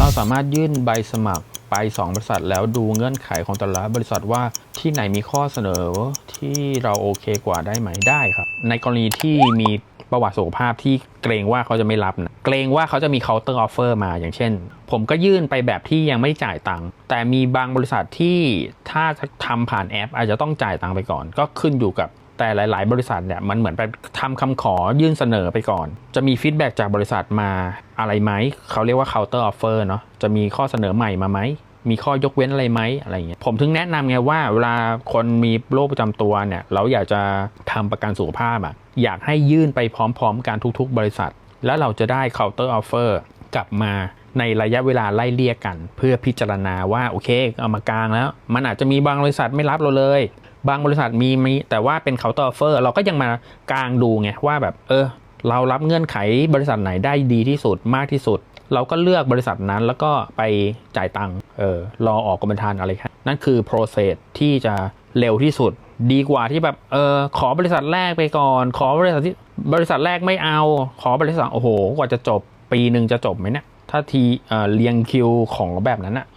เราสามารถยื่นใบสมัครไป 2 บริษัทแล้วดูเงื่อนไขของแต่ละบริษัทว่าที่ไหนมีข้อเสนอที่เราโอเคกว่าได้ไหมได้ครับ ในกรณีที่มีประวัติสุขภาพที่เกรงว่าเขาจะไม่รับนะเกรงว่าเขาจะมี counter offer มาอย่างเช่น ผมก็ยื่นไปแบบที่ยังไม่จ่ายตังค์แต่มีบางบริษัทที่ถ้าจะทำผ่านแอป อาจจะต้องจ่ายตังค์ไปก่อน ก็ขึ้นอยู่กับ แต่หลาย ๆ บริษัทเนี่ยมันเหมือนไปทำคำขอยื่นเสนอไปก่อน จะมีฟีดแบ็กจากบริษัทมาอะไรไหม เขาเรียกว่า counter offer เนาะจะมีข้อเสนอใหม่มาไหมมีข้อยกเว้นอะไรไหมอะไรเงี้ยผมถึงแนะนำไงว่าเวลาคนมีโรคประจำตัวเนี่ยเราอยากจะทำประกันสุขภาพอะอยากให้ยื่นไปพร้อม ๆ กันทุก ๆ บริษัท แล้วเราจะได้ counter offer กลับมาในระยะเวลาไล่เลี่ยกัน เพื่อพิจารณาว่าโอเคเอามากลางแล้ว มันอาจจะมีบางบริษัทไม่รับเราเลย บางบริษัทมีมีแต่ว่าเป็น counter offer เราก็ยังมากลางดูไงว่าแบบเออ เรารับเงื่อนไขบริษัทไหนได้ดีที่สุดมากที่สุด เราก็เลือกบริษัทนั้นแล้วก็ไปจ่ายตังค์เออรอออกกรมธรรม์อะไรครับนั่นคือ process ที่จะเร็วที่สุด ดีกว่าที่แบบเออขอบริษัทแรกไปก่อน ขอบริษัทที่บริษัทแรกไม่เอา ขอบริษัทโอ้โห กว่าจะจบปีหนึ่งจะจบไหมเนี่ยถ้าทีเออเรียงคิวของแบบนั้นอะ